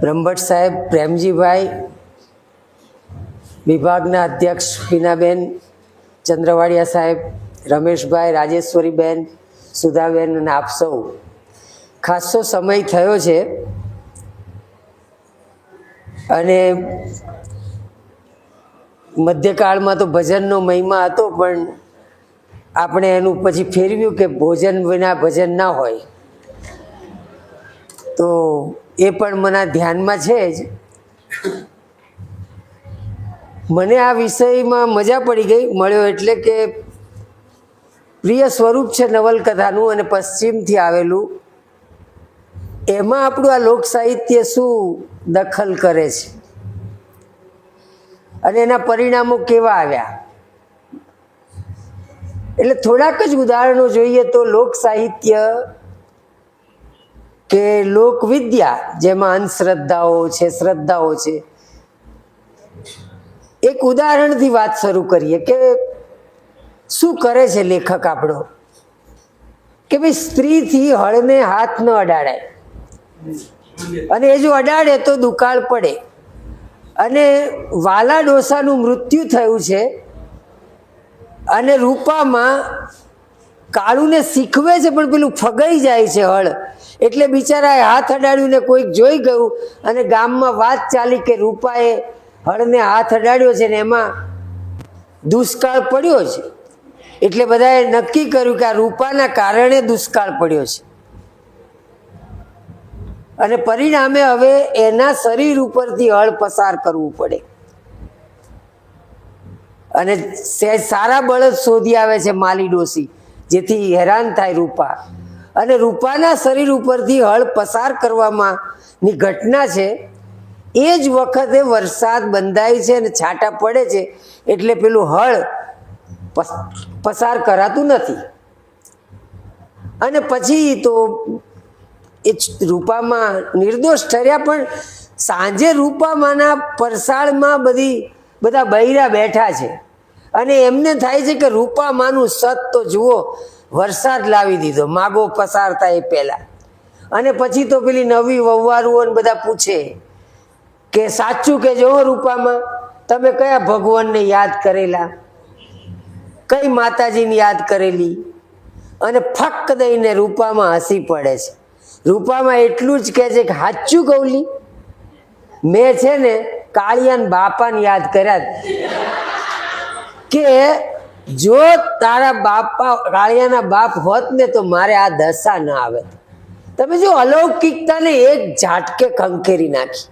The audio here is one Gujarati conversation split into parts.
બ્રહ્મભટ્ટ સાહેબ, પ્રેમજીભાઈ, વિભાગના અધ્યક્ષ બીનાબેન ચંદ્રવાડિયા સાહેબ, રમેશભાઈ, રાજેશ્વરીબેન, સુધાબેન અને આપ સૌ. ખાસો સમય થયો છે અને મધ્યકાળમાં તો ભજનનો મહિમા હતો, પણ આપણે એનું પછી ફેરવ્યું કે ભોજન વિના ભજન ના હોય. તો એ પણ મને ધ્યાનમાં છે જ. મને આ વિષયમાં મજા પડી ગઈ, મળ્યો એટલે કે પ્રિય સ્વરૂપ છે નવલકથાનું અને પશ્ચિમથી આવેલું. એમાં આપણું આ લોક સાહિત્ય શું દખલ કરે છે? અને એના પરિણામો કેવા આવ્યા? એટલે થોડાક જ ઉદાહરણો જોઈએ તો લોક સાહિત્ય કે લોકવિદ્યા, જેમાં અંધશ્રદ્ધાઓ છે, શ્રદ્ધાઓ છે. એક ઉદાહરણથી વાત શરૂ કરીએ કે શું કરે છે લેખક આપણો? કે ભાઈ સ્ત્રીથી હળને હાથ ન અડાડાય. અને એ જો અડાડે તો દુકાળ પડે. અને વાલા ડોસાનું મૃત્યુ થયું છે. અને રૂપામાં કાળુને શીખવે છે, પણ પેલું ફગાઈ જાય છે હળ. એટલે બિચારાએ હાથ અડાડ્યું કોઈક જોઈ ગયું અને ગામમાં વાત ચાલી કે રૂપાએ હળને હાથ અડાડ્યો છે ને એમાં દુષ્કાળ પડ્યો છે. એટલે બધાએ નક્કી કર્યું કે આ રૂપાના કારણે દુષ્કાળ પડ્યો છે. અને પરિણામે હવે એના શરીર ઉપરથી હળ પસાર કરવું પડે. અને સારા બળદ શોધી આવે છે માલી ડોસી જેથી હેરાન થાય રૂપા. અને રૂપાના શરીર ઉપરથી હળ પસાર કરવામાં ઘટના છે, એ જ વખતે વરસાદ બંધાય છે અને છાંટા પડે છે, એટલે પેલું હળ પસ- પસાર કરાતું નથી. અને પછી તો એ રૂપામાં નિર્દોષ ઠર્યા, પણ સાંજે રૂપામાના પરસાળમાં બધી, બધા બૈરા બેઠા છે. અને એમને થાય છે કે રૂપામાનું સત તો જુઓ વરસાદ લાવી દીધો, માગો પસાર થાય એ પહેલા. અને પછી તો પેલી નવી વવવારુઓને બધા પૂછે કે સાચું કે જો રૂપામાં, તમે કયા ભગવાનને યાદ કરેલા? કઈ માતાજીને યાદ કરેલી? અને ફક દઈને રૂપામાં હસી પડે છે. રૂપામાં એટલું જ કહે છે કે સાચું કૌલી મેં છે ને કાળિયાન બાપાને યાદ કર્યા. કે જો તારા બાપા કાળિયાના બાપ હોત ને તો મારે આ દશા ના આવે. તમે જો અલૌકિકતાને એક ઝાટકે ખંખેરી નાખી.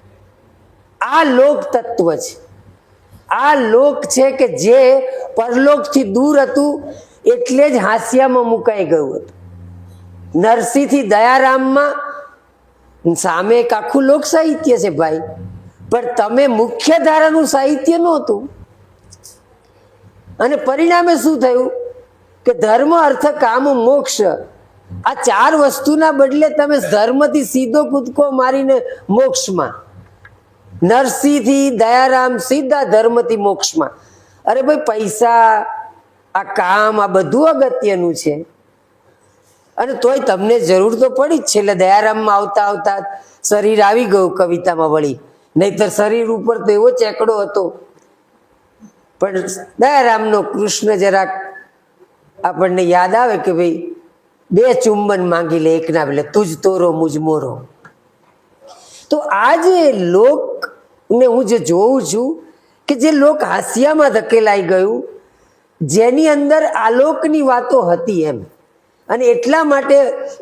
આ લોક તત્વ છે. આ લોક છે કે જે પરલોકથી દૂર હતું, એટલે જ હાસ્યામાં મુકાઈ ગયું હતું. નરસિંહથી દયારામમાં સામે એક આખું લોક સાહિત્ય છે ભાઈ. પણ તમે મુખ્ય ધારાનું સાહિત્ય નહોતું. અને પરિણામે શું થયું? કે ધર્મ અર્થ કામ મોક્ષ. આ ચાર વસ્તુના બદલે તમે ધર્મથી સીધો કૂદકો મારીને મોક્ષમાં. નરસિંહથી દયારામ સીધા ધર્મથી મોક્ષમાં. અરે ભાઈ, પૈસા, આ કામ, આ બધું અગત્યનું છે. અને તોય તમને જરૂર તો પડી જ છે. એટલે દયારામમાં આવતા આવતા શરીર આવી ગયું કવિતામાં વળી. નહીતર શરીર ઉપર તો એવો ચેકડો હતો પણ દયારામનો કૃષ્ણ જરાક આપણને યાદ આવે કે ભાઈ બે ચુંબન માંગી લે, એકના એટલે તુજ તોરો, મુજ મોરો. તો આ જે લોક ને હું જે જોઉં છું કે જે લોક હાસ્યામાં ધકેલાઈ ગયું, જેની અંદર આલોકની વાતો હતી એમ. અને એટલા માટે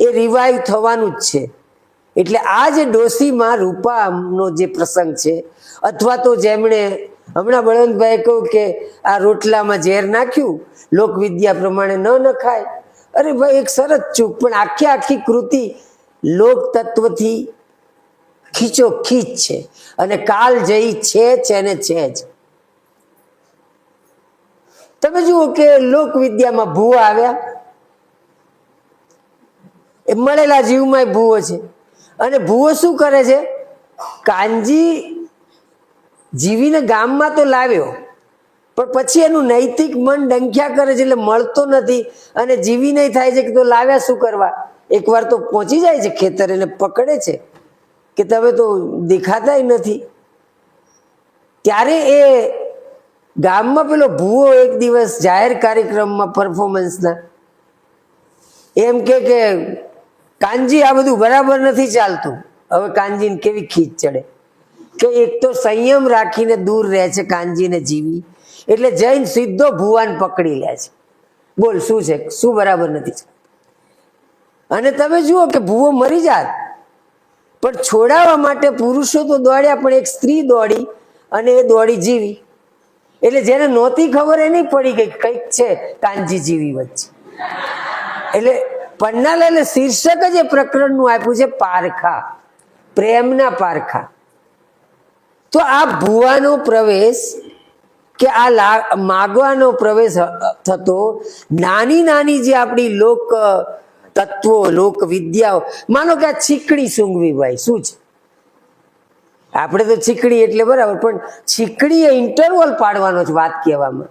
એ રિવાઈવ થવાનું જ છે. એટલે આ જે ડોસીમાં રૂપાનો જે પ્રસંગ છે, અથવા તો જેમણે હમણાં બળવંતભાઈ કહું કે આ રોટલામાં ઝેર નાખ્યું, લોકવિદ્યા પ્રમાણે ન નખાય. અરે ભાઈ, એક સરસ ચૂક, પણ આખી આખી કૃતિ લોક તત્વથી ખીચો ખીચ છે અને કાલ જઈ છે છે ને છે જ. તમે જુઓ કે લોકવિદ્યામાં ભૂવો આવ્યા. એ મળેલા જીવમાં ભૂવો છે. અને ભૂવો શું કરે છે? કાનજી જીવીને ગામમાં તો લાવ્યો, પણ પછી એનું નૈતિક મન ડંખ્યા કરે છે એટલે મળતો નથી અને જીવી નહીં થાય છે કે તો લાવ્યા શું કરવા? એકવાર તો પહોંચી જાય છે ખેતર એને પકડે છે કે તમે તો દેખાતાય નથી. ત્યારે એ ગામમાં પેલો ભૂવો એક દિવસ જાહેર કાર્યક્રમમાં પરફોર્મન્સના એમ કે, કાનજી, આ બધું બરાબર નથી ચાલતું. હવે કાનજીને કેવી ખીચ ચડે? કે એક તો સંયમ રાખીને દૂર રહે છે કાનજીને જીવી, એટલે જૈન સીધો ભુવાન પકડી લે છે. બોલ, શું છે? શું બરાબર નથી અને તમે જુઓ કે ભૂવો મરી જાત. પણ છોડાવવા માટે પુરુષો તો દોડ્યા, પણ એક સ્ત્રી દોડી અને એ દોડી જીવી. એટલે જેને નહોતી ખબર એ નહીં પડી ગઈ કંઈક છે કાનજી જીવી વચ્ચે. એટલે પન્નાલાલે શીર્ષક જ એ પ્રકરણનું આપ્યું છે, પારખા. પ્રેમના પારખા. તો આ ભુવાનો પ્રવેશ કે આ માગવાનો પ્રવેશ થતો, નાની નાની જે આપણી લોક તત્વો, લોક વિદ્યાઓ, માનો કે આ છીકડી સૂંઘવી ભાઈ, શું છે? આપણે તો છીકડી એટલે બરાબર, પણ છીકડી એ ઇન્ટરવલ પાડવાનો છે વાત કહેવામાં.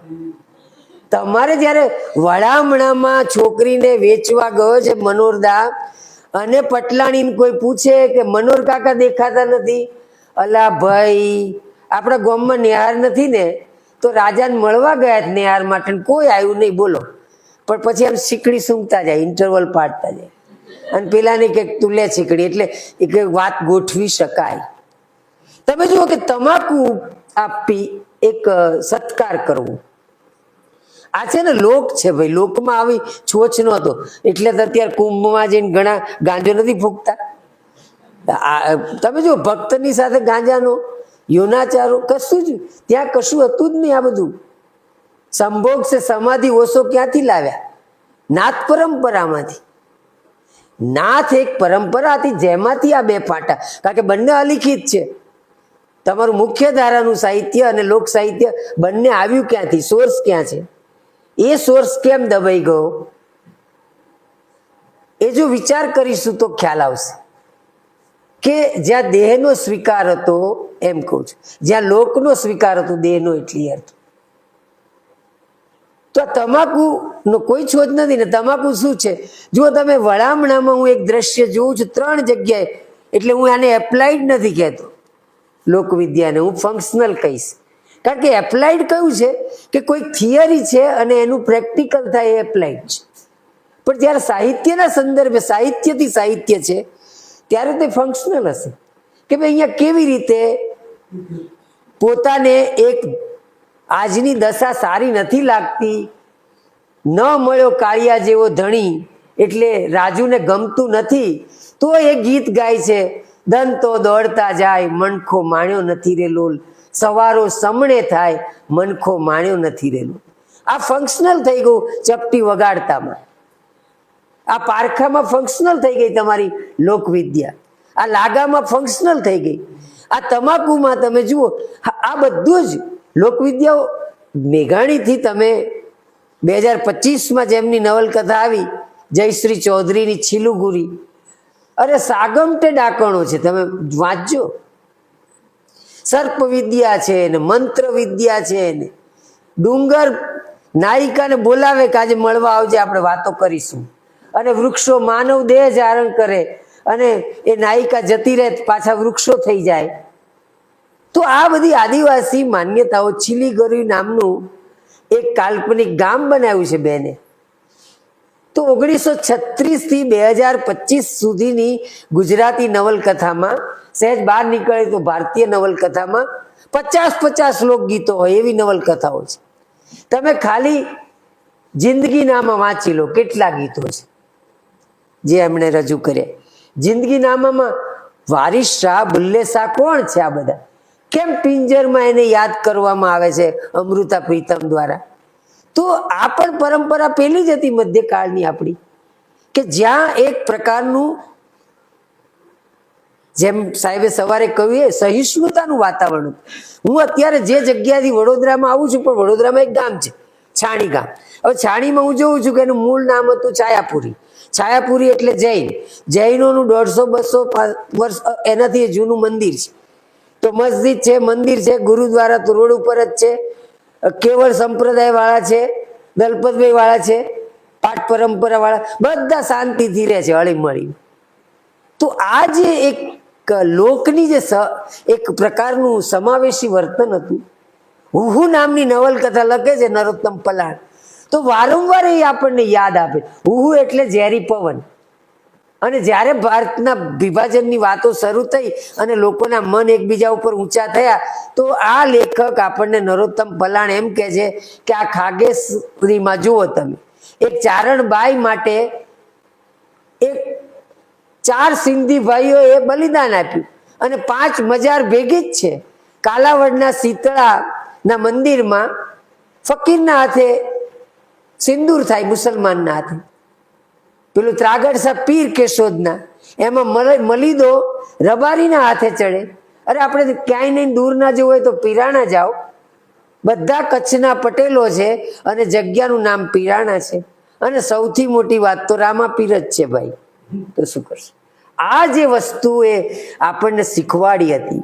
તમારે જ્યારે વડામણામાં છોકરીને વેચવા ગયો છે મનોરદા, અને પટલાણીને કોઈ પૂછે કે મનોર કાકા દેખાતા નથી અલા ભાઈ, આપણા ગામમાં નિહાર નથી ને, તો રાજાને મળવા ગયા નિહાર માટે કોઈ આવ્યું નહીં, બોલો. પણ પછી આમ શીકડી સૂંઘતા જાય ઇન્ટરવલ પાડતા જાય. અને પેલાને કે તું લે શીકડી, એટલે એક વાત ગોઠવી શકાય. તમે જુઓ કે તમાકુ આપી એક સત્કાર કરવો. આ છે ને લોક છે ભાઈ, લોકમાં આવી છોછ નહોતો. એટલે અત્યારે કુંભમાં જઈને ઘણા ગાંજો નથી ફૂંકતા. તમે જો ભક્તની સાથે ગાંજાનો યોનાચારો, કશું જ, ત્યાં કશું હતું જ નહીં આ બધું. સંભોગ છે, સમાધિ ઓછો ક્યાંથી લાવ્યા? નાથ પરંપરામાંથી. નાથ એક પરંપરા હતી, જેમાંથી આ બે ફાટા. કારણ કે બંને અલિખિત છે. તમારું મુખ્ય ધારાનું સાહિત્ય અને લોક સાહિત્ય બંને આવ્યું ક્યાંથી? સોર્સ ક્યાં છે? એ સોર્સ કેમ દબાઈ ગયો? એ જો વિચાર કરીશું તો ખ્યાલ આવશે. કે જ્યાં દેહનો સ્વીકાર હતો, એમ કહું છું. જ્યાં લોકનો સ્વીકાર હતો, દેહનો એટલી અર્થ. તો આ તમાકુનો કોઈ છોજ નથી ને તમાકુ શું છે? જો તમે વળામણામાં હું એક દ્રશ્ય જોઉં છું, ત્રણ જગ્યાએ. એટલે હું આને એપ્લાઇડ નથી કહેતો. લોકવિદ્યાને હું ફંક્શનલ કહીશ. કારણ કે એપ્લાઇડ કયું છે? કે કોઈ થિયરી છે અને એનું પ્રેક્ટિકલ થાય એ એપ્લાઇડ છે. પણ જ્યારે સાહિત્યના સંદર્ભે સાહિત્યથી સાહિત્ય છે ત્યારે તે ફંક્શનલ હશે. કે ભાઈ અહીંયા કેવી રીતે પોતાને એક આજની દશા સારી નથી લાગતી, ન મળ્યો કાળિયા જેવો ધણી, એટલે રાજુને ગમતું નથી, તો એ ગીત ગાય છે, દંતો દોડતા જાય, મનખો માણ્યો નથી રે લોલ, સવારો સમણે થાય, મનખો માણ્યો નથી રે લોલ. આ ફંક્શનલ થઈ ગયું ચપટી વગાડતામાં. આ પારખામાં ફંક્શનલ થઈ ગઈ તમારી લોકવિદ્યા. આ લાગામાં ફંક્શનલ થઈ ગઈ. આ તમાકુમાં તમે જુઓ, આ બધું જ લોકવિદ્યાઓ મેઘાણીથી તમે બે હજાર પચીસમાં જેમની નવલકથા આવી, જયશ્રી ચૌધરીની છીલુગુરી. અરે સાગમટે ડાકણો છે, તમે વાંચજો. સર્પ વિદ્યા છે ને મંત્ર વિદ્યા છે ને. ડુંગર નાયિકાને બોલાવે કે આજે મળવા આવજે, આપણે વાતો કરીશું. અને વૃક્ષો માનવ દેહ ધારણ કરે અને એ નાયિકા જતી રહે, પાછા વૃક્ષો થઈ જાય. તો આ બધી આદિવાસી માન્યતાઓ ચીલીગરી નામનું એક કાલ્પનિક ગામ બનાવ્યું છે બેને. તો ઓગણીસો છત્રીસથી બે હજાર પચીસ સુધીની ગુજરાતી નવલકથામાં, સહેજ બહાર નીકળે તો ભારતીય નવલકથામાં પચાસ પચાસ લોકગીતો હોય એવી નવલકથાઓ છે. તમે ખાલી જિંદગીનામાં વાંચી લો કેટલા ગીતો છે. જે એમણે રજૂ કર્યા. જિંદગીનામામાં વારિસ શાહ, બુલ્લે શાહ કોણ છે આ બધા? કેમ પિંજરમાં એને યાદ કરવામાં આવે છે અમૃતા પ્રીતમ દ્વારા? તો આ પણ પરંપરા પહેલી જ હતી મધ્યકાળની આપણી, કે જ્યાં એક પ્રકારનું, જેમ સાહેબે સવારે કહ્યું એ, સહિષ્ણુતાનું વાતાવરણ હું અત્યારે જે જગ્યાથી વડોદરામાં આવું છું, પણ વડોદરામાં એક ગામ છે, છાણી ગામ. હવે છાણીમાં હું જોઉં છું કે એનું મૂળ નામ હતું છાયાપુરી. છાયાપુરી એટલે જૈન. જૈનોનું દોઢસો બસો વર્ષ એનાથી જૂનું મંદિર છે. તો મસ્જિદ છે, મંદિર છે, ગુરુદ્વારા તો રોડ ઉપર જ છે. કેવળ સંપ્રદાય વાળા છે દલપતભાઈ વાળા છે, પાઠ પરંપરા વાળા બધા શાંતિથી રહે છે હળીમળી તો આ જે એક લોકની જે એક પ્રકારનું સમાવેશી વર્તન હતું, હુહુ નામની નવલકથા લખે છે નરોત્તમ પલાણ. તો વારંવાર એ આપણને યાદ આપે. હુહુ એટલે ઝેરી પવન. અને જ્યારે ભારતના વિભાજનની વાતો શરૂ થઈ અને લોકોના મન એકબીજા ઉપર ઊંચા થયા, તો આ લેખક આપણને નરોત્તમ પલાણ એમ કહે છે કે આ ખાગેશ્રીમાં જુઓ તમે. એક ચારણબાઈ માટે એક ચાર સિંધી ભાઈઓએ બલિદાન આપ્યું. અને પાંચ મજાર ભેગી જ છે. કાલાવડના શીતળાના મંદિરમાં ફકીરના હાથે સિંદૂર થાય મુસલમાનના હાથે. પેલું ત્રાગડ સાહેબ પીર કેશોદના એમાં મલ- મલીદો રબારીના હાથે ચડે. અરે આપણે ક્યાંય નહીં, દૂર ના જવું હોય તો પીરાણા જાઓ. બધા કચ્છના પટેલો છે અને જગ્યાનું નામ પીરાણા છે. અને સૌથી મોટી વાત તો રામાપીર જ છે ભાઈ. તો શું કરશે? આ જે વસ્તુ એ આપણને શીખવાડી હતી,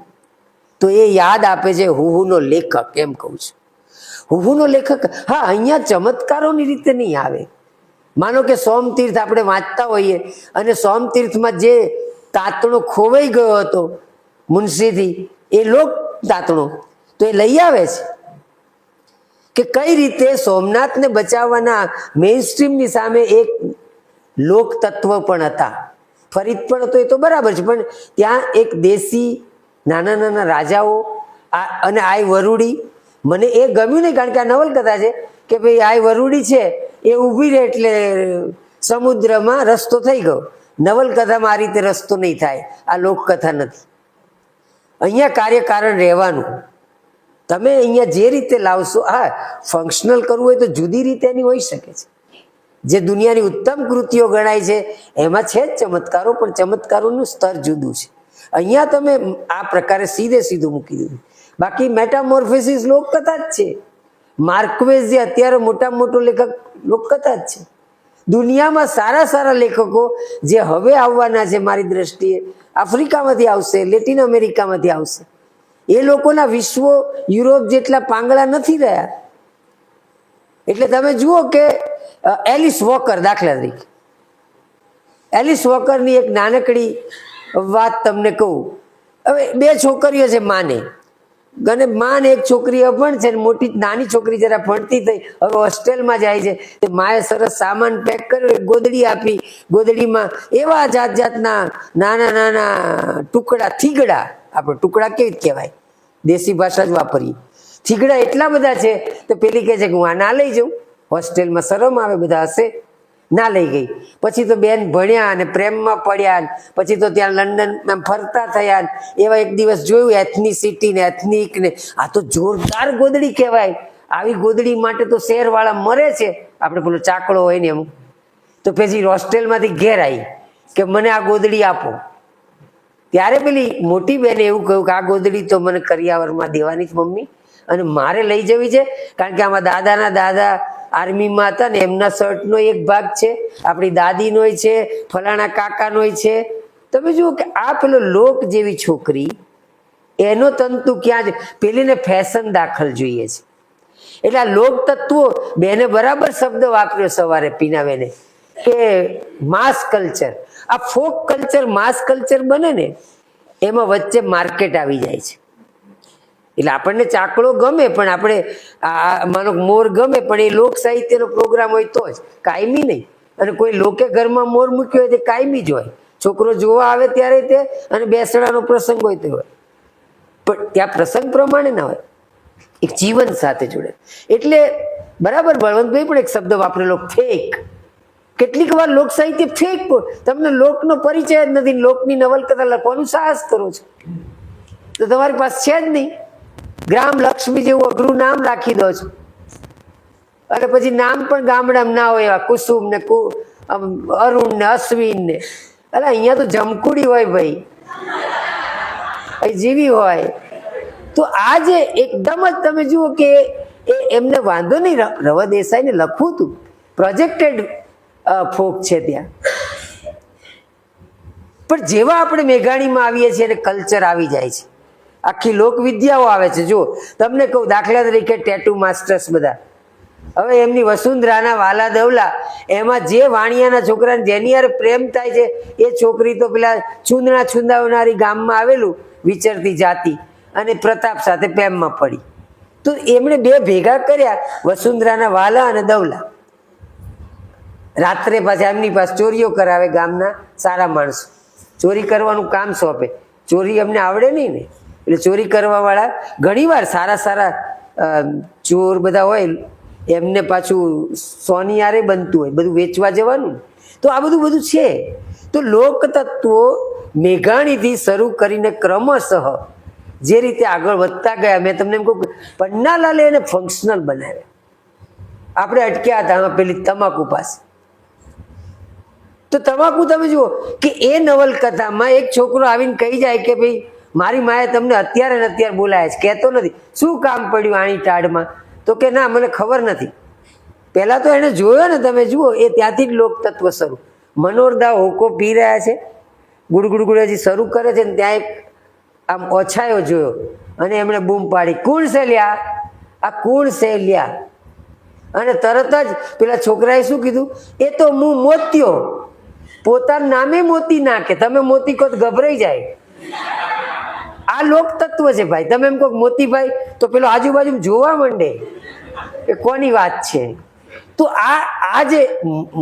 તો એ યાદ આપે છે હુહુનો લેખક, એમ કહું છું. હુહુનો લેખક. હા, અહીંયા ચમત્કારોની રીતે નહીં આવે. માનો કે સોમતીર્થ આપણે વાંચતા હોઈએ અને સોમતીર્થમાં જે તાતણો ખોવાઈ ગયો હતો મુનશીથી, એ લોક તાતણો તો એ લઈ આવે છે. કે કઈ રીતે સોમનાથને બચાવવાના મેઇન સ્ટ્રીમની સામે એક લોક તત્વ પણ હતા. ફરીદ પણ હતો એ તો બરાબર છે, પણ ત્યાં એક દેશી નાના નાના રાજાઓ અને આય વરુડી મને એ ગમ્યું નહીં, કારણ કે આ નવલકથા છે કે ભાઈ આ વરુડી છે, એ ઊભી રહે એટલે સમુદ્રમાં રસ્તો થઈ ગયો. નવલકથામાં આ રીતે રસ્તો નહીં થાય, આ લોકકથા નથી. અહીંયા કાર્યકારણ રહેવાનું. તમે અહીંયા જે રીતે લાવશો, હા ફંક્શનલ કરવું હોય તો જુદી રીતે એની હોઈ શકે છે. જે દુનિયાની ઉત્તમ કૃતિઓ ગણાય છે, એમાં છે જ ચમત્કારો, પણ ચમત્કારોનું સ્તર જુદું છે. અહીંયા તમે આ પ્રકારે સીધે સીધું મૂકી દીધું. બાકી મેટામોર્ફેસિસ લોકકથા જ છે. માર્કવેઝ જે અત્યારે મોટા મોટો લેખક લોકકથા જ છે. દુનિયામાં સારા સારા લેખકો જે હવે આવવાના છે મારી દ્રષ્ટિએ, આફ્રિકામાંથી આવશે, લેટિન અમેરિકામાંથી આવશે. એ લોકોના વિશ્વો યુરોપ જેટલા પાંગળા નથી રહ્યા. એટલે તમે જુઓ કે એલિસ વોકર દાખલા તરીકે. એલિસ વોકરની એક નાનકડી વાત તમને કહું. હવે બે છોકરીઓ છે માને. અને માન એક છોકરી અભણ છે મોટી નાની છોકરી જરા ભણતી થઈ, હવે હોસ્ટેલમાં જાય છે. તે માએ સરસ સામાન પેક કર્યો ગોદડી આપી. ગોદડીમાં એવા જાત જાતના નાના નાના ટુકડા, થીગડા, આપણે ટુકડા કેવી કહેવાય? દેશી ભાષા જ વાપરીએ. થીગડા એટલા બધા છે, તો પેલી કહે છે કે હું આ ના લઈ જાઉં. હોસ્ટેલમાં શરમ આવે, બધા હશે. ના લઈ ગઈ. પછી તો બેન ભણ્યા અને પ્રેમમાં પડ્યા. પછી તો ત્યાં લંડન ફરતા થયા. એવા એક દિવસ જોયું એથનિસિટી ને એથનિક ને. આ તો જોરદાર ગોદડી કહેવાય. આવી ગોદડી માટે તો શહેરવાળા મરે છે. આપણે પેલો ચાકડો હોય ને એમ. તો પછી હોસ્ટેલમાંથી ઘેર આવી કે મને આ ગોદડી આપો. ત્યારે પેલી મોટી બેને એવું કહ્યું કે આ ગોદડી તો મને કરિયાવરમાં દેવાની જ મમ્મી. અને મારે લઈ જવી છે. કારણ કે આમાં દાદાના દાદા આર્મીમાં હતા ને એમના શર્ટનો એક ભાગ છે, આપણી દાદીનોય છે, ફલાણા કાકાનોય છે. તમે જુઓ કે આ પેલો લોક જેવી છોકરી, એનો તંતુ ક્યાં છે? પેલીને ફેશન દાખલ જોઈએ છે. એટલે આ લોક તત્વો બેને બરાબર શબ્દ વાપર્યો સવારે પીનાબેને, કે માસ કલ્ચર આ ફોક કલ્ચર માસ કલ્ચર બને ને, એમાં વચ્ચે માર્કેટ આવી જાય છે. એટલે આપણને ચાકડો ગમે પણ આપણે આ માનો મોર ગમે પણ એ લોક સાહિત્યનો પ્રોગ્રામ હોય તો જ, કાયમી નહીં. અને કોઈ લોકે ઘરમાં મોર મૂક્યો હોય તે કાયમી જ હોય. છોકરો જોવા આવે ત્યારે તે અને બેસણાનો પ્રસંગ હોય તે હોય. પણ ત્યાં પ્રસંગ પ્રમાણે ના હોય. એક જીવન સાથે જોડે. એટલે બરાબર, બળવંતભાઈ પણ એક શબ્દ વાપરેલો, ફેક. કેટલીક વાર લોક સાહિત્ય ફેક તમને લોકનો પરિચય જ નથી લોકની નવલકથા લખવાનું સાહસ કરો છો. તો તમારી પાસે છે જ નહીં. ગ્રામ લક્ષ્મી જેવું અઘરું નામ રાખી દો છો. અને પછી નામ પણ ગામડામાં ના હોય એવા કુસુમ ને કુ અરુણ ને અશ્વિન ને. અરે અહીંયા તો જમકુડી હોય ભાઈ. જીવી હોય. તો આજે એકદમ જ તમે જુઓ કે એ એમને વાંધો નહીં રવ દેસાઈને લખવું હતું. પ્રોજેક્ટેડ ફોક છે ત્યાં. પણ જેવા આપણે મેઘાણીમાં આવીએ છીએ એને કલ્ચર આવી જાય છે. આખી લોકવિદ્યાઓ આવે છે. જો તમને કહું, દાખલા તરીકે ટેટુ માસ્ટર્સ બધા. હવે એમની વસુંધરાના વાલા દવલા, એમાં જે વાણિયાના છોકરાને જેની યાર પ્રેમ થાય છે, એ છોકરી તો પેલા છૂંદણા છૂંદાવનારી ગામમાં આવેલું, વિચરતી જાતિ અને પ્રતાપ સાથે પ્રેમમાં પડી. તો એમણે બે ભેગા કર્યા વસુંધરાના વાલા અને દવલા. રાત્રે પાછા એમની પાસે ચોરીઓ કરાવે ગામના સારા માણસો. ચોરી કરવાનું કામ સોંપે. ચોરી અમને આવડે નહીં ને? એટલે ચોરી કરવા વાળા ઘણીવાર સારા સારા ચોર બધા હોય, એમને પાછું સોનિયારે બનતું હોય, બધું વેચવા જવાનું. તો આ બધું બધું છે. તો લોક તત્વો મેઘાણીથી શરૂ કરીને ક્રમશઃ જે રીતે આગળ વધતા ગયા, મેં તમને એમ કહું પન્નાલાલે એને ફંક્શનલ બનાવ્યા. આપણે અટક્યા હતા પેલી તમાકુ પાસે. તો તમાકુ તમે જુઓ કે એ નવલકથામાં એક છોકરો આવીને કહી જાય કે ભાઈ મારી માએ તમને અત્યારે ને અત્યારે બોલાયા છે, કહેતો નથી. શું કામ પડ્યું આની ટાળમાં? તો કે ના, મને ખબર નથી. પહેલાં તો એને જોયો ને તમે, જુઓ, એ ત્યાંથી જ લોકતત્વ શરૂ. મનોરદા હોકો પી રહ્યા છે ગુડગુડ હજી શરૂ કરે છે ને ત્યાં એક આમ ઓછાયો જોયો. અને એમણે બૂમ પાડી, કુણ છે લ્યા? આ કુણ છે લ્યા? અને તરત જ પેલા છોકરાએ શું કીધું? એ તો હું મોત્યો. પોતાના નામે મોતી નાખે. તમે મોતી કહો ગભરાઈ જાય. આ લોક તત્વ છે ભાઈ. તમે એમ કહો મોતીભાઈ, તો પેલો આજુબાજુ જોવા માંડે કે કોની વાત છે? તો આ આ જે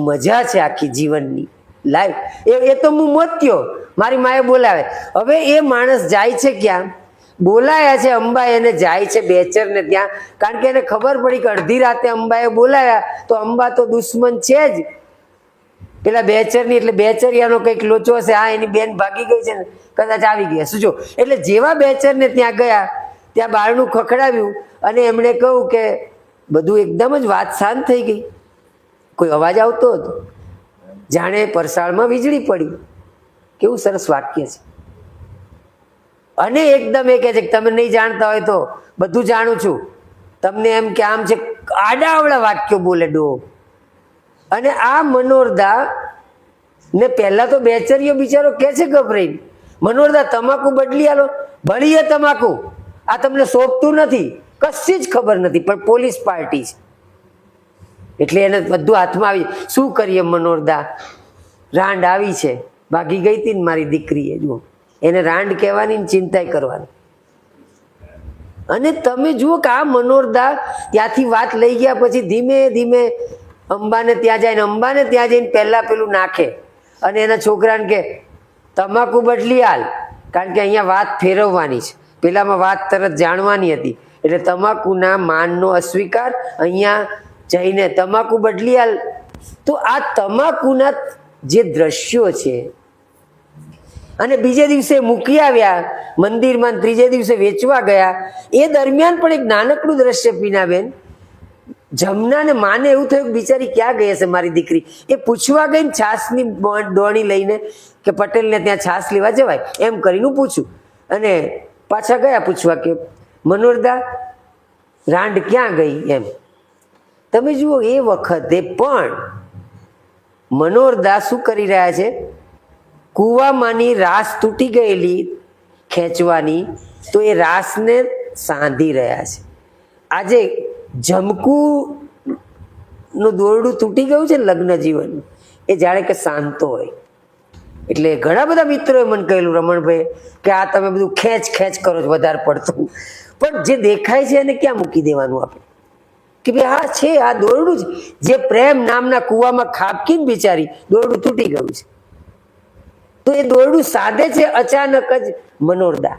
મજા છે આખી જીવનની લાઈફ એ એ તો હું મોત્યો મારી માએ બોલાવે. હવે એ માણસ જાય છે ક્યાં? બોલાયા છે અંબા એને જાય છે બેચર ને ત્યાં. કારણ કે એને ખબર પડી કે અડધી રાતે અંબાએ બોલાયા. તો અંબા તો દુશ્મન છે જ. પેલા બેચરની એટલે બેચરિયાનો કંઈક લોચો હશે, હા, એની બેન ભાગી ગઈ છે ને, કદાચ આવી ગયા. શું જો? એટલે જેવા બેચરને ત્યાં ગયા, ત્યાં બારણું ખખડાવ્યું અને એમણે કહ્યું કે બધું એકદમ જ વાત શાંત થઈ ગઈ. કોઈ અવાજ આવતો હતો? જાણે પરસાળમાં વીજળી પડી. કેવું સરસ વાક્ય છે. અને એકદમ એ કહે છે કે તમે નહીં જાણતા હોય તો બધું જાણું છું. તમને એમ કે આમ છે, આડાવડા વાક્યો બોલે ડો અને આ મનોરદા ને પહેલા તો બેચરીઓ બિચારો કે છે ગભરાઈ મનોરદા, તમાકુ બદલી આલો, ભણીએ તમાકુ. આ તમને સોંપતું નથી. કશી જ ખબર નથી, પણ પોલીસ પાર્ટી છે. એટલે એને બધું હાથમાં આવી. શું કરીએ મનોરદા? રાંડ આવી છે. ભાગી ગઈ હતી ને મારી દીકરીએ, જુઓ. એને રાંડ કહેવાની ને ચિંતાય કરવાની. અને તમે જુઓ કે આ મનોરદા ત્યાંથી વાત લઈ ગયા પછી ધીમે ધીમે અંબાને ત્યાં જાય ને અંબાને ત્યાં જઈને પહેલાં પેલું નાખે. અને એના છોકરાને કે, તમાકુ બદલી હાલ કારણ કે અહીંયા વાત ફેરવવાની છે. પેલામાં વાત તરત જાણવાની હતી. એટલે તમાકુના માનનો અસ્વીકાર અહીંયા જઈને, તમાકુ બદલી હાલ તો આ તમાકુના જે દ્રશ્યો છે, અને બીજે દિવસે મૂકી આવ્યા, મંદિરમાં ત્રીજે દિવસે વેચવા ગયા, એ દરમિયાન પણ એક નાનકડું દ્રશ્ય પીનાબેન જમનાને માને એવું થયું બિચારી ક્યાં ગઈ હશે મારી દીકરી? એ પૂછવા ગઈ ને છાસની દોણી લઈને કે પટેલને ત્યાં છાસ લેવા જવાય. એમ કરીને પૂછ્યું. અને પાછા ગયા પૂછવા કે, મનોરદા રાંડ ક્યાં ગઈ? એમ. તમે જુઓ, એ વખતે પણ મનોરદા શું કરી રહ્યા છે? કૂવામાંની રાસ તૂટી ગયેલી ખેંચવાની તો એ રાસને સાંધી રહ્યા છે. આજે જમકું નું દોરડું તૂટી ગયું છે લગ્ન જીવન, એ જાણે કે શાંતો હોય. એટલે ઘણા બધા મિત્રોએ મને કહેલું, રમણભાઈ, કે આ તમે બધું ખેંચ ખેંચ કરો છો, વધારે પડતું. પણ જે દેખાય છે એને ક્યાં મૂકી દેવાનું આપણે? કે ભાઈ, હા, છે, આ દોરડું છે જે પ્રેમ નામના કૂવામાં ખાબકીને બિચારી દોરડું તૂટી ગયું છે. તો એ દોરડું સાધે છે અચાનક જ મનોરદા.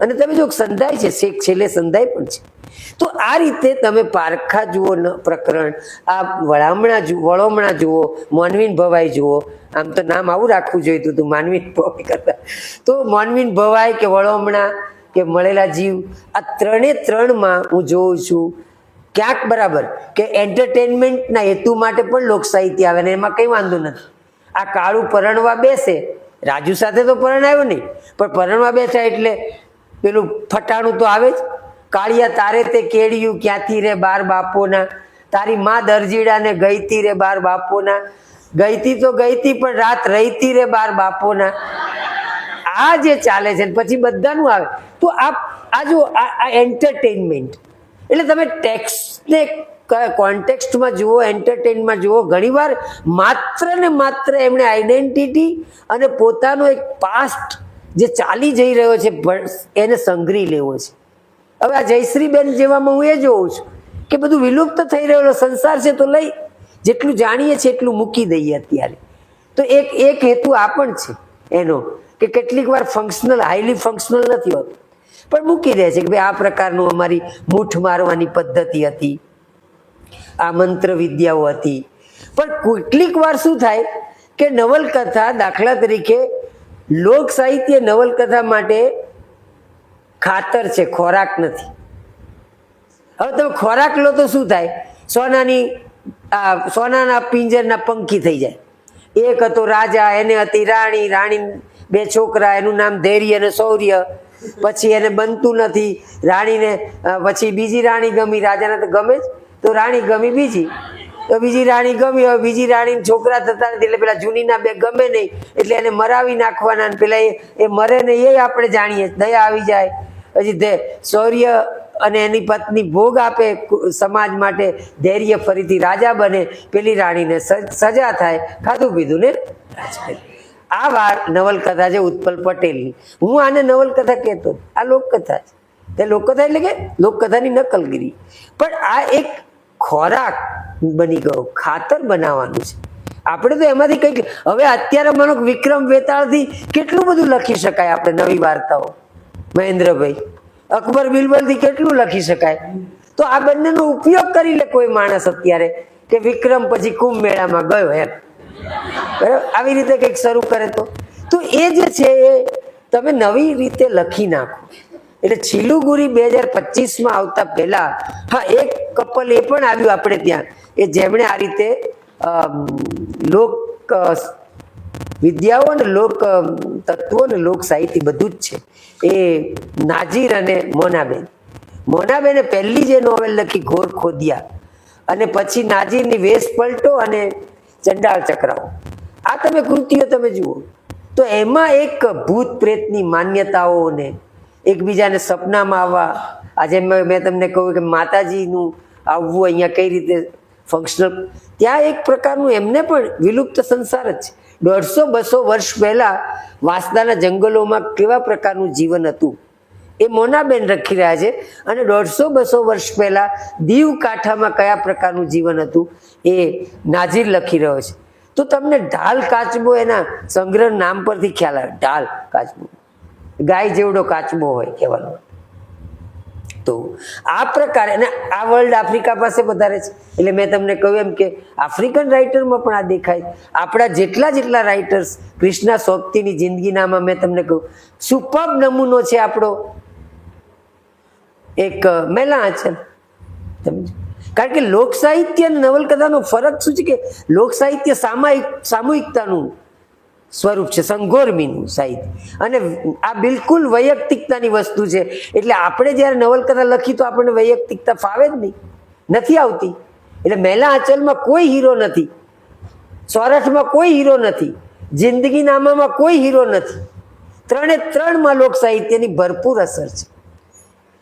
અને તમે જો સંધાય છે શેખ છેલ્લે સંધાય પણ છે. તો આ રીતે તમે પારખા જુઓ પ્રકરણ. આ વળામણા જુઓ, વળોમણા જુઓ, મોનવીન ભવાઈ જુઓ. આમ તો નામ આવું રાખવું જોઈતું હતું માનવીન ભવાઈ કરતા. તો મોનવીન ભવાઈ કે વળોમણા કે મળેલા જીવ, આ ત્રણે ત્રણમાં હું જોઉં છું. ક્યાંક બરાબર કે એન્ટરટેનમેન્ટના હેતુ માટે પણ લોક સાહિત્ય આવે ને એમાં કંઈ વાંધો નથી. આ કાળું પરણવા બેસે. રાજુ સાથે તો પરણાયો નહીં. પણ પરણવા બેઠા એટલે પેલું ફટાણું તો આવે જ. કાળિયા તારે તે કેળિયું ક્યાંથી રે બાર બાપોના? તારી માં દરજીડાને ગઈતી રે બાર બાપોના. ગઈતી તો ગઈતી, પણ રાત રહીતી રે બાર બાપોના. આ જે ચાલે છે પછી બધાનું આવે. તો આ આ જો આ એન્ટરટેનમેન્ટ એટલે તમે ટેક્સને કોન્ટેક્સ્ટમાં જુઓ એન્ટરટેનમાં જુઓ, ઘણીવાર માત્ર ને માત્ર એમણે આઈડેન્ટિટી અને પોતાનો એક પાસ્ટ જે ચાલી જઈ રહ્યો છે એને સંઘરી લેવો છે. હવે આ જયશ્રીબેન જેવામાં હું એ જોઉં છું કે બધું વિલુપ્ત થઈ રહેલો સંસાર છે તો લઈ, જેટલું જાણીએ છીએ એટલું મૂકી દઈએ અત્યારે. તો એક એક હેતુ આ પણ છે એનો, કે કેટલીક વાર ફંક્શનલ હાઈલી ફંક્શનલ નથી હોતું. પણ મૂકી દે છે કે ભાઈ આ પ્રકારનું અમારી મૂઠ મારવાની પદ્ધતિ હતી, આ મંત્ર વિદ્યાઓ હતી. પણ કેટલીક વાર શું થાય કે નવલકથા દાખલા તરીકે લોક સાહિત્ય નવલકથા માટે ખાતર છે, ખોરાક નથી. હવે તમે ખોરાક લો તો શું થાય? સોનાની, આ, સોનાના પિંજરના પંખી થઈ જાય. એક હતો રાજા, એને હતી રાણી રાણી બે છોકરા, એનું નામ ધૈર્ય અને શૌર્ય. પછી એને બનતું નથી. રાણીને પછી બીજી રાણી ગમી. રાજાને તો ગમે જ. તો રાણી ગમી બીજી. તો બીજી રાણી ગમી હવે બીજી રાણી છોકરા થતા નથી એટલે પેલા જૂનીના બે ગમે નહીં, એટલે એને મરાવી નાખવાના પેલા એ એ મરે ને એ આપણે જાણીએ, દયા આવી જાય. પછી તે શૌર્ય અને એની પત્ની ભોગ આપે સમાજ માટે, ધૈર્ય ફરીથી રાજા બને, પેલી રાણીને સજા થાય, ખાધું પીધું ને? આ વાર નવલકથા છે ઉત્પલ પટેલની. હું આને નવલકથા કહેતો, આ લોકકથા છે. તે લોકકથા એટલે કે લોકકથાની નકલગીરી. પણ આ એક ખોરાક બની ગયો, ખાતર બનાવવાનું છે. આપણે તો એમાંથી કંઈક, હવે અત્યારે મને વિક્રમ વેતાળથી કેટલું બધું લખી શકાય આપણે નવી વાર્તાઓ? મહેન્દ્રભાઈ, અકબર બિરબલથી કેટલું લખી શકાય? તો આ બંનેનો ઉપયોગ કરી લે કોઈ માણસ અત્યારે, કે વિક્રમ પછી કુંભ મેળામાં ગયો એમ. બરાબર? આવી રીતે કંઈક શરૂ કરે તો. તો એ જે છે એ તમે નવી રીતે લખી નાખો. એટલે છીલુગુરી બે હજાર પચીસમાં આવતા પહેલા, હા, એક કપલ એ પણ આવ્યું આપણે ત્યાં એ જેમણે આ રીતે લોક વિદ્યાઓ અને લોક તત્વો અને લોક સાહિત્ય બધું જ છે. એ નાજીર અને મોનાબેન. મોનાબેને પહેલી જે નોવેલ લખી, ઘોર ખોદિયા. અને પછી નાજીરની વેશ પલટો અને ચંડાળ ચક્રાઓ આ તમે કૃતિઓ તમે જુઓ. તો એમાં એક ભૂત પ્રેતની માન્યતાઓને એકબીજાને સપનામાં આવવા. આજે મેં તમને કહ્યું કે માતાજીનું આવવું અહીંયા કઈ રીતે ફંક્શનલ ત્યાં એક પ્રકારનું એમને પણ વિલુપ્ત સંસાર જ છે. દોઢસો બસો વર્ષ પહેલાં વાંસદાના જંગલોમાં કેવા પ્રકારનું જીવન હતું? એ મોનાબેન રખી રહ્યા છે. અને દોઢસો બસો વર્ષ પહેલાં દીવ કાંઠામાં કયા પ્રકારનું જીવન હતું? એ નાજીર લખી રહ્યો છે. તો તમને ઢાલ કાચબો એના સંગ્રહ નામ પરથી ખ્યાલ આવે. ઢાલ કાચબો. ગાય જેવડો કાચબો હોય કહેવાનું. તો આ પ્રકારે અને આ વર્લ્ડ આફ્રિકા પાસે વધારે છે. એટલે મેં તમને કહ્યું એમ કે આફ્રિકન રાઇટરમાં પણ આ દેખાય. આપણા જેટલા જેટલા રાઇટર્સ ક્રિષ્ના શોક્તિની જિંદગીનામાં મેં તમને કહ્યું સુપર નમૂનો છે આપણો. એક મેલા છે. કારણ કે લોક સાહિત્ય અને નવલકથાનો ફરક શું છે કે લોક સાહિત્ય સામાયિક, સામૂહિકતાનું સ્વરૂપ છે સંઘોર્મીનું સાહિત્ય. અને આ બિલકુલ વૈયક્તિકતાની વસ્તુ છે. એટલે આપણે જ્યારે નવલકથા લખી તો આપણને વૈયક્તિકતા ફાવે જ નહીં. નથી આવતી. એટલે મહેલા આંચલમાં કોઈ હીરો નથી. સૌરાષ્ટ્રમાં કોઈ હીરો નથી. જિંદગી નામામાં કોઈ હીરો નથી. ત્રણે ત્રણમાં લોક સાહિત્યની ભરપૂર અસર છે.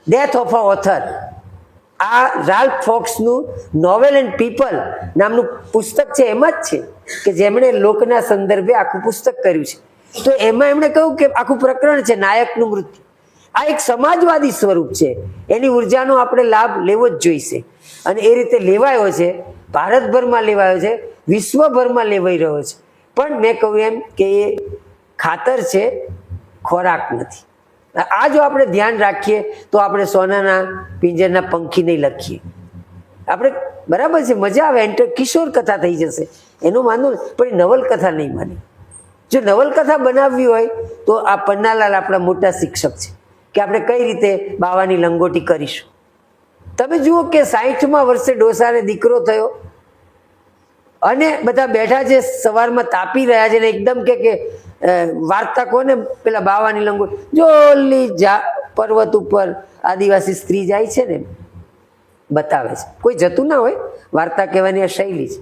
ડેથ ઓફ અ ઓથર આ રાલ્ફ ફોક્સનું નોવેલ એન્ડ પીપલ નામનું પુસ્તક છે, એમાં જ છે. કે જેમણે લોકના સંદર્ભે આખું પુસ્તક કર્યું છે. તો એમાં એમણે કહ્યું કે આખું પ્રકરણ છે નાયકનું મૃત્યુ. આ એક સમાજવાદી સ્વરૂપ છે. એની ઉર્જાનો આપણે લાભ લેવો જ જોઈશે. અને એ રીતે લેવાયો છે, ભારતભરમાં લેવાયો છે, વિશ્વભરમાં લેવાઈ રહ્યો છે. પણ મેં કહ્યું એમ કે એ ખાતર છે, ખોરાક નથી. આ જો આપણે ધ્યાન રાખીએ તો આપણે સોનાના પિંજરના પંખી નહીં લખીએ. આપણે બરાબર છે, મજા આવે, એન્ટર કિશોર કથા થઈ જશે. એનું માનવું પણ એ નવલકથા નહીં માની. જો નવલકથા બનાવવી હોય, તો આ પન્નાલાલ આપણા મોટા શિક્ષક છે કે આપણે કઈ રીતે બાવાની લંગોટી કરીશું. તમે જુઓ કે સાહીઠમાં વર્ષે ડોસાને દીકરો થયો અને બધા બેઠા છે, સવારમાં તાપી રહ્યા છે ને એકદમ કે કે વાર્તા કોને પેલા બાવાની લંગોટી જોલી જા પર્વત ઉપર આદિવાસી સ્ત્રી જાય છે ને, બતાવે છે. કોઈ જતું ના હોય, વાર્તા કહેવાની આ શૈલી છે.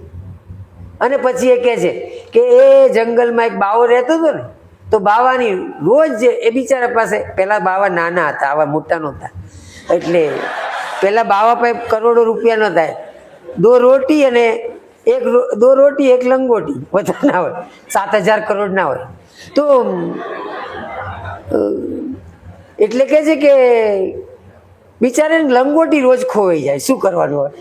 અને પછી એ કહે છે કે એ જંગલમાં એક બાવો રહેતો હતો ને, તો બાવાની રોજ એ બિચારા પાસે પહેલાં બાવા નાના હતા, આવા મોટા નહોતા. એટલે પહેલાં બાવા પાસે કરોડો રૂપિયા નહોતા. દો રોટી અને એક દો રોટી, એક લંગોટી ના હોય. સાત હજાર કરોડ ના હોય. તો એટલે કે છે કે બિચારાને લંગોટી રોજ ખોવાઈ જાય, શું કરવાનું હોય?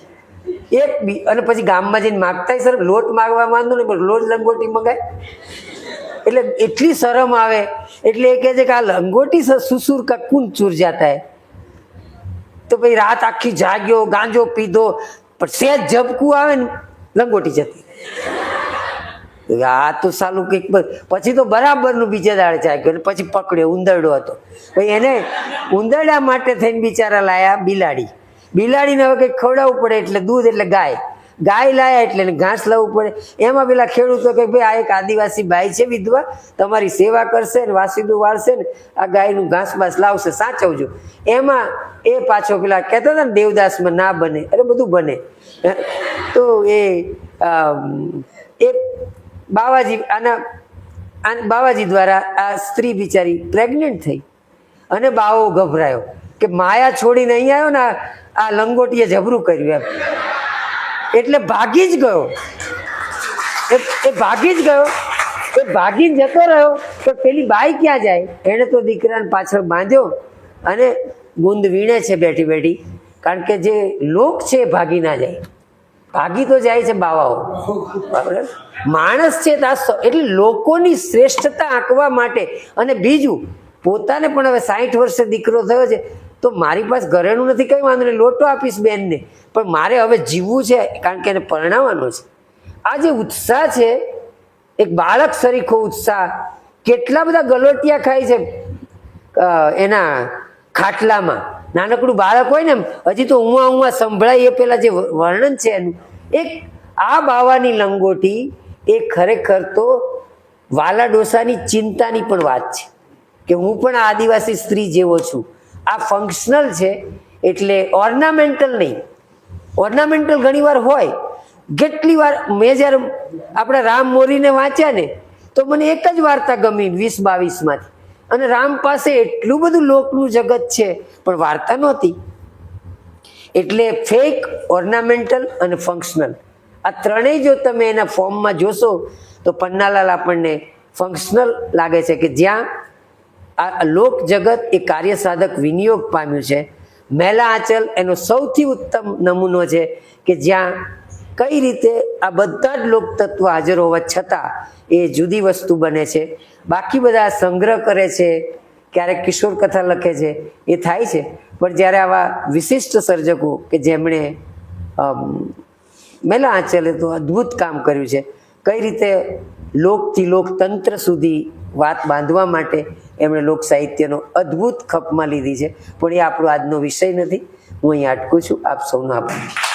એક બી અને પછી ગામમાં જઈને માગતા સર, લોટ માગવા માંગો ને, પણ લોટ લંગોટી મગાય? એટલે એટલી શરમ આવે. એટલે એ કહે છે કે આ લંગોટી સુસુર કા કુન ચૂર જાતા તો ભાઈ રાત આખી જાગ્યો, ગાંજો પીધો, પણ સેજ ઝબકું આવે ને, લંગોટી જતી. આ તો સાલું કંઈક પછી તો બરાબરનું બીજે દાડે જાગ્યો અને પછી પકડ્યો ઉંદરડો હતો. ભાઈ એને ઉંદરડા માટે થઈને બિચારા લાયા બિલાડી. બિલાડીને હવે કંઈક ખવડાવવું પડે એટલે દૂધ એટલે ગાય. ગાય લાયા એટલે એને ઘાસ લાવવું પડે. એમાં પેલા ખેડૂતો કે ભાઈ, આ એક આદિવાસી બાઈ છે વિધવા. તમારી સેવા કરશે ને વાસીદું વાળશે ને આ ગાયનું ઘાસ બાસ લાવશે. સાચવજો. એમાં એ પાછો પેલા કહેતા હતા ને, દેવદાસમાં ના બને. અરે, બધું બને. તો એ એ બાવાજી, આન- બાવાજી દ્વારા આ સ્ત્રી બિચારી પ્રેગ્નેન્ટ થઈ. અને બાવો ગભરાયો કે, માયા છોડીને અહીં આવ્યો ને આ- લંગોટીએ જબરું કર્યું એમ. એટલે ભાગી જ ગયો. એ ભાગી જ ગયો. એ ભાગીને જતો રહ્યો. તો પેલી બાઈ ક્યાં જાય? એણે તો દીકરાને પાછળ બાંધ્યો અને ગુંદ વીણે છે બેઠી બેઠી. કારણ કે જે લોક છે એ ભાગી ના જાય. ભાગી તો જાય છે બાવાઓ. બરાબર? માણસ છે એટલે લોકોની શ્રેષ્ઠતા આંકવા માટે. અને બીજું, પોતાને પણ હવે સાઠ વર્ષે દીકરો થયો છે. તો મારી પાસે ઘરેણું નથી, કંઈ વાંધો નહીં, લોટો આપીશ બેનને. પણ મારે હવે જીવવું છે, કારણ કે એને પરણાવવાનો છે. આ જે ઉત્સાહ છે, એક બાળક સરીખો ઉત્સાહ, કેટલા બધા ગલોટિયા ખાય છે એના ખાટલામાં. નાનકડું બાળક હોય ને હજી તો ઉવા ઉવા સંભળાય એ પહેલાં જે વર્ણન છે એનું. એક આ બાવાની લંગોટી, એ ખરેખર તો વાલા ડોસાની ચિંતાની પણ વાત છે. કે હું પણ આદિવાસી સ્ત્રી જેવો છું. આ ફંક્શનલ છે, એટલે ઓર્નામેન્ટલ નહીં. ઓર્નામેન્ટલ ઘણીવાર હોય. કેટલી વાર મેં જ્યારે આપણે રામ મોરીને વાંચ્યા ને, તો મને એક જ વાર્તા ગમી વીસ બાવીસમાંથી. અને રામ પાસે એટલું બધું લોકનું જગત છે, પણ વાર્તા નહોતી. એટલે ફેક ઓર્નામેન્ટલ અને ફંક્શનલ આ ત્રણેય જો તમે એના ફોર્મમાં જોશો, તો પન્નાલાલ આપણને ફંક્શનલ લાગે છે કે જ્યાં આ લોક જગત એ કાર્ય સાધક વિનિયોગ પામ્યું છે. મેલા આંચલ એનો સૌથી ઉત્તમ નમૂનો છે કે જ્યાં કઈ રીતે આ બધા જ લોક તત્વ હાજર હોવા છતાં એ જુદી વસ્તુ બને છે. બાકી બધા સંગ્રહ કરે છે, ક્યારેક કિશોર કથા લખે છે, એ થાય છે. પણ જ્યારે આવા વિશિષ્ટ સર્જકો કે જેમણે મેલા આંચલે તો અદ્ભુત કામ કર્યું છે. કઈ રીતે લોકથી લોકતંત્ર સુધી વાત બાંધવા માટે એમણે લોક સાહિત્યનો અદ્ભુત ખપમાં લીધી છે. પણ એ આપણો આજનો વિષય નથી. હું અહીં અટકું છું. આપ સૌનો આભાર.